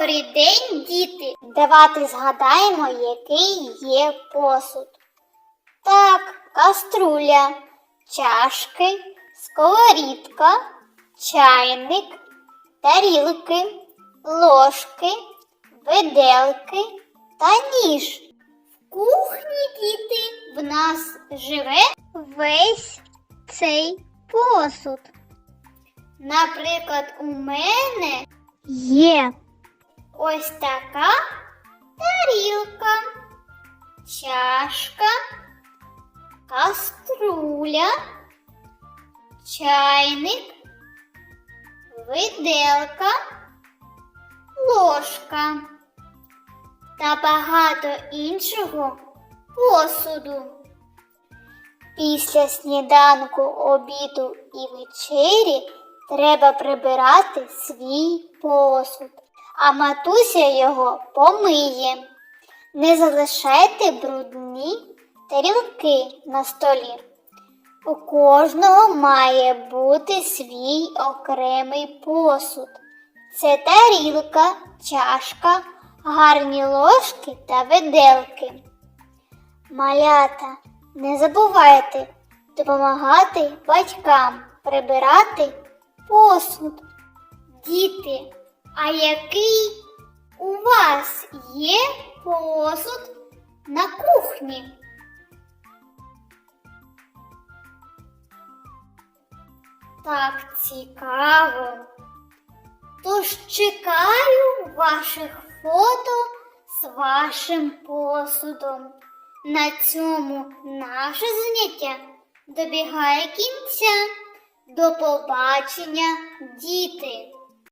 Добрий день, діти! Давайте згадаємо, який є посуд. Так, каструля, чашки, сковорідка, чайник, тарілки, ложки, виделки та ніж. В кухні діти в нас живе весь цей посуд. Наприклад, у мене є ось така тарілка, чашка, каструля, чайник, виделка, ложка та багато іншого посуду. Після сніданку, обіду і вечері треба прибирати свій посуд, а матуся його помиє. Не залишайте брудні тарілки на столі. У кожного має бути свій окремий посуд. Це тарілка, чашка, гарні ложки та виделки. Малята, не забувайте допомагати батькам прибирати посуд. Діти, а який у вас є посуд на кухні? Так цікаво. Тож чекаю ваших фото з вашим посудом. На цьому наше заняття добігає кінця. До побачення, діти!